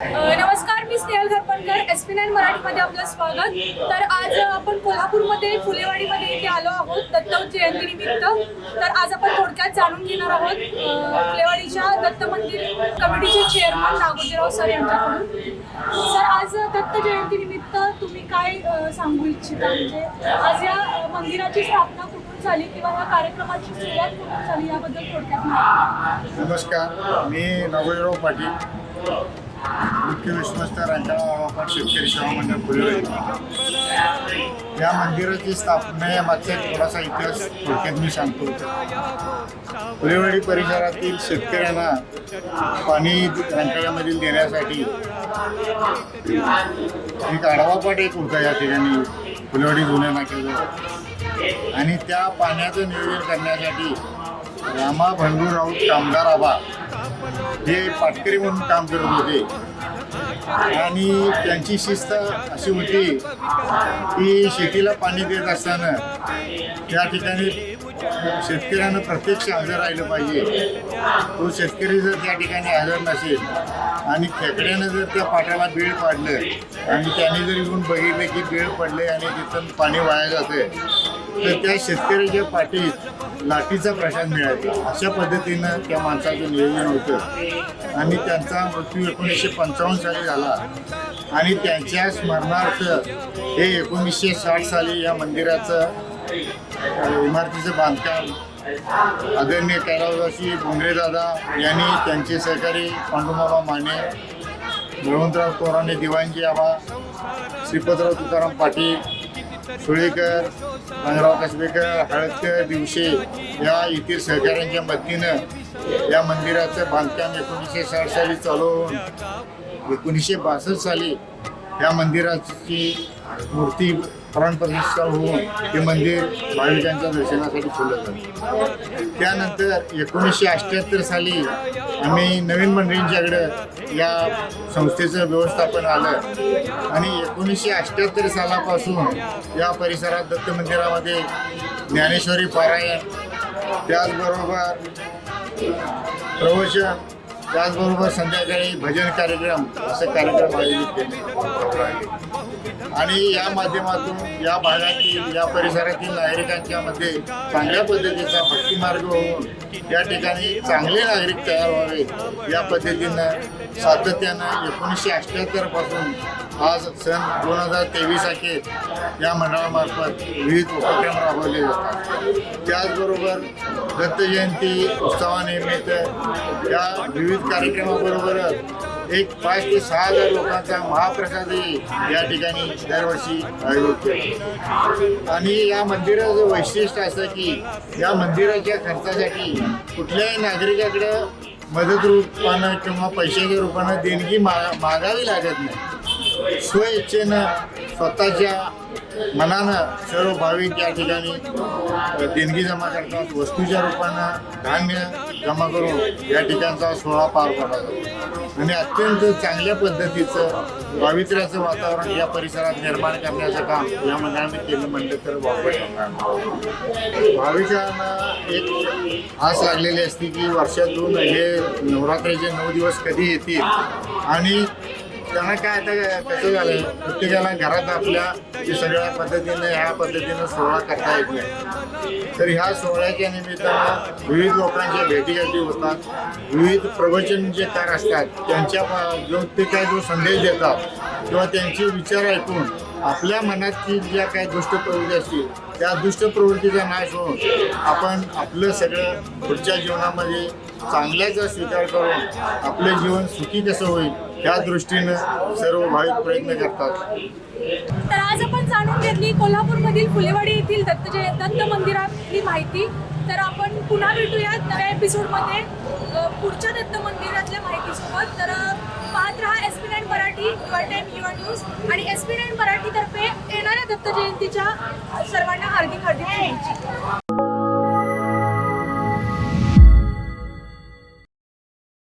नमस्कार मी Snehal Gharpankar S P nine मराठीमध्ये आपलं स्वागत. तर आज आपण कोल्हापूरमध्ये फुलेवाडीमध्ये इथे आलो आहोत दत्त जयंती निमित्त. तर आज आपण थोडक्यात जाणून घेणार आहोत फुलेवाडीच्या दत्त मंदिर कमिटीचे चेअरमन नागोजीराव सर यांच्याकडून. सर आज दत्त जयंती निमित्त तुम्ही काय सांगू इच्छिता? म्हणजे आज या मंदिराची स्थापना कुठून झाली किंवा या कार्यक्रमाची सुरुवात कुठून झाली याबद्दल थोडक्यात नमस्कार मी नागोजीराव पाटील. मुख्य विश्वस्त रंकाळा शेतकरी सेवा मंडळ खुले या मंदिराची स्थापना या मागचा थोडासा इतिहास थोडक्यात मी सांगतो. फुलेवाडी परिसरातील शेतकऱ्यांना पाणी रंकाळ्यामधील देण्यासाठी एक आढावापाठ एक होता या ठिकाणी फुलेवाडी जुन्या नाक्याजवळ. आणि त्या पाण्याचं नियोजन करण्यासाठी रामा भंडू राऊत कामगार आबा हे पाटकरी म्हणून काम करत होते. आणि त्यांची शिस्त अशी होती की शेतीला पाणी देत असताना त्या ठिकाणी शेतकऱ्यानं प्रत्यक्ष हजर राहिलं पाहिजे. तो शेतकरी जर त्या ठिकाणी हजर नसेल आणि खेकड्यानं जर त्या पाटाला बेळ पाडलं आणि त्याने जर येऊन बघितलं की बेळ पडले आणि तिथून पाणी वाया जाते तर त्या शेतकऱ्याच्या पाठीत लाठीचा प्रशांत मिळायचा अशा पद्धतीनं त्या माणसाचं नियोजन होतं. आणि त्यांचा मृत्यू एकोणीसशे पंचावन्न साली झाला. आणि त्यांच्या स्मरणार्थ हे एकोणीसशे साठ साली या मंदिराचं इमारतीचं बांधकाम आदरणीय कैलासवासी बोंगरे दादा यांनी त्यांचे सहकारी पांडुमाबा माने बळवंतराव तोराणे दिवाणजी आबा श्रीपतराव तुकाराम पाटील सुळेकर पंधरा कसबेकर हळदकर दिवशे या येथील सहकाऱ्यांच्या मदतीनं या मंदिराचं बांधकाम एकोणीसशे साठ साली चालू होऊन एकोणीसशे बासष्ट साली या मंदिराची मूर्ती प्राणप्रतिष्ठा होऊन हे मंदिर भाविकांच्या दर्शनासाठी खुलं झालं. त्यानंतर एकोणीसशे अठ्ठ्याहत्तर साली आम्ही नवीन मंडळींच्याकडं या संस्थेचं व्यवस्थापन आलं आणि एकोणीसशे अठ्ठ्याहत्तर सालापासून या परिसरात दत्त मंदिरामध्ये ज्ञानेश्वरी पारायण त्याचबरोबर प्रवचन त्याचबरोबर संध्याकाळी भजन कार्यक्रम असे कार्यक्रम आयोजित केले. आणि या माध्यमातून या भागातील या परिसरातील नागरिकांच्या मध्ये चांगल्या पद्धतीचा भक्तिमार्ग होऊन या ठिकाणी चांगले नागरिक तयार व्हावे या पद्धतीनं सातत्यानं एकोणीसशे अठ्ठ्याहत्तरपासून आज सन दोन हजार तेवीस अखेर या मंडळामार्फत विविध उपक्रम राबवले जातात. त्याचबरोबर दत्त जयंती उत्सवानिमित्त या विविध कार्यक्रमाबरोबरच एक पाच ते सहा हजार लोकांचा महाप्रसादही या ठिकाणी दरवर्षी आयोजित केला आणि या मंदिराचं वैशिष्ट्य असं की या मंदिराच्या खर्चासाठी कुठल्याही नागरिकाकडं मदत रूपानं किंवा पैशाच्या रूपानं देणगी मा मागावी लागत नाही. स्वइच्छेनं स्वतःच्या मनानं सर्व भाविक या ठिकाणी देणगी जमा करतात. वस्तूच्या रूपानं धान्य जमा करून या ठिकाणचा सोहळा पार पडतात. आणि अत्यंत चांगल्या पद्धतीचं पावित्र्याचं वातावरण या परिसरात निर्माण करण्याचं काम या मंडळाने केलं म्हणलं तर वापर भाविकांना एक आस लागलेली असते की वर्षातून हे नवरात्रीचे नऊ दिवस कधी येतील? आणि त्यांना काय आता कसं झालं प्रत्येकाला घरात आपल्या जे सगळ्या पद्धतीनं ह्या पद्धतीनं सोहळा करता येत नाही. तर ह्या सोहळ्याच्या निमित्तानं विविध लोकांच्या भेटीगाठी होतात. विविध प्रवचन जे कार असतात त्यांच्या जो ते काय जो संदेश देतात किंवा त्यांचे विचार ऐकून आपल्या मनातील ज्या काही दुष्ट प्रवृत्ती असतील त्या दुष्ट प्रवृत्तीचा नाश होऊन आपण आपलं सगळं पुढच्या जीवनामध्ये चांगल्याचा स्वीकार करून आपले जीवन सुखी कसं होईल त्या दृष्टीनं सर्व भाविक प्रयत्न करतात. तर आज आपण जाणून घेतली कोल्हापूरमधील फुलेवाडी येथील दत्त दत्त मंदिरातली माहिती. तर आपण पुन्हा भेटूयात नव्या एपिसोडमध्ये पुढच्या दत्त मंदिरातल्या माहितीसोबत. तर पाहत राहा एस पी नाईन मराठी युवा टाईम युवा न्यूज. आणि एस पी नाईन मराठीतर्फे येणाऱ्या दत्त जयंतीच्या सर्वांना हार्दिक हार्दिक